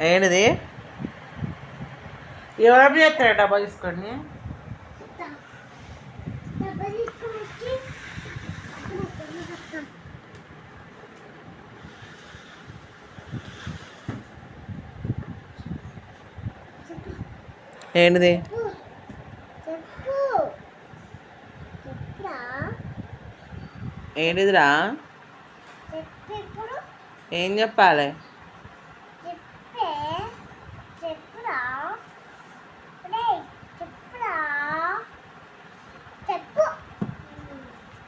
ఏంటిది? ఎవరు చేస్తాడు డబ్బా తీసుకొని. చెప్పు ఏంటిది? ఏంటిదిరా? చెప్పు. ఇప్పుడు ఏం చెప్పాలి చెప్పే చెప్పురా ఇప్పుడే చెప్పురా చెప్పు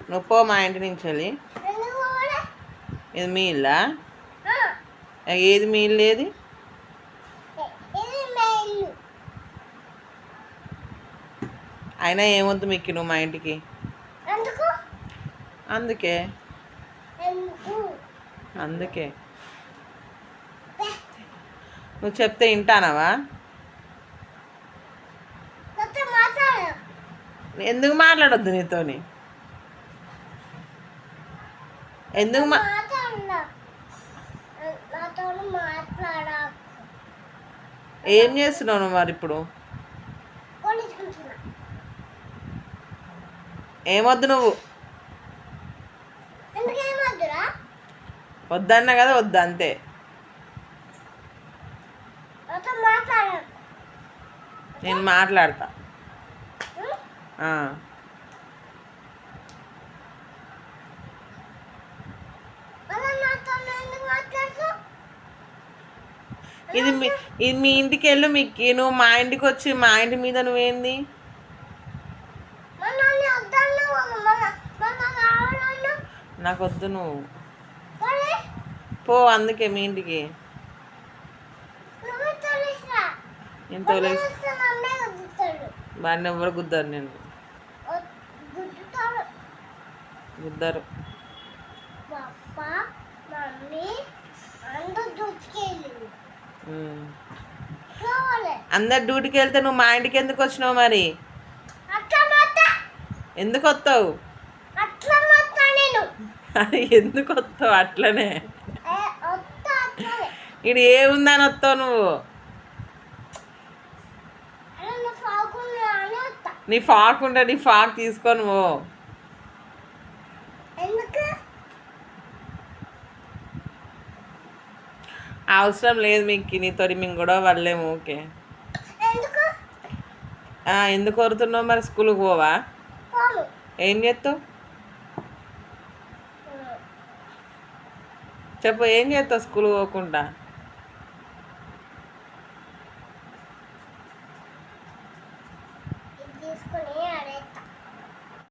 నువ్వు పో మా ఇంటి నుంచి వెళ్ళి? ఇది మీ ఇల్లా? ఏది మీ ఇల్లు ఏది? అయినా ఏమొద్దు మీకు నువ్వు మా ఇంటికి. అందుకే? అందుకే. నువ్వు చెప్తే వింటానవా? ఎందుకు మాట్లాడొద్దు నీతోని? ఎందుకు మా ఏం చేస్తున్నావు నువ్వు మరి ఇప్పుడు? ఏమొద్దు నువ్వు? వద్దన్నా కదా వద్దు అంతే. నేను మాట్లాడతా ఆ. మళ్ళీ నాతో ఎందుకు మాట్లాడుతూ ఇది మీ ఇది మీ ఇంటికి వెళ్ళు మీకు నువ్వు మా ఇంటికి వచ్చి మా ఇంటి మీద నువ్వేంది? నాకు వద్దు నువ్వు. పో అందుకే మీ ఇంటికి. నువ్వు తొలిసిరా నేను తోలేసి ఎవరు గుద్దారు నేను గుద్దారు. అందరు డ్యూటీకి వెళ్తే నువ్వు మా ఇంటికి ఎందుకు వచ్చినావు మరి? ఎందుకు వస్తావు? అది ఎందుకు వస్తావు అట్లనే? ఇక్కడ ఏముందని వస్తావు నువ్వు? నీ ఫాక్ ఉంటే నీ ఫాక్ తీసుకొని పో అవసరం లేదు మీకు నీతో మేము గొడవ పడలేము ఓకే. ఎందుకు కోరుతున్నావు మరి స్కూల్కి పోవా? ఏం చేస్తావు? చెప్పు ఏం చేస్తావు స్కూల్ పోకుండా? తీసుకొని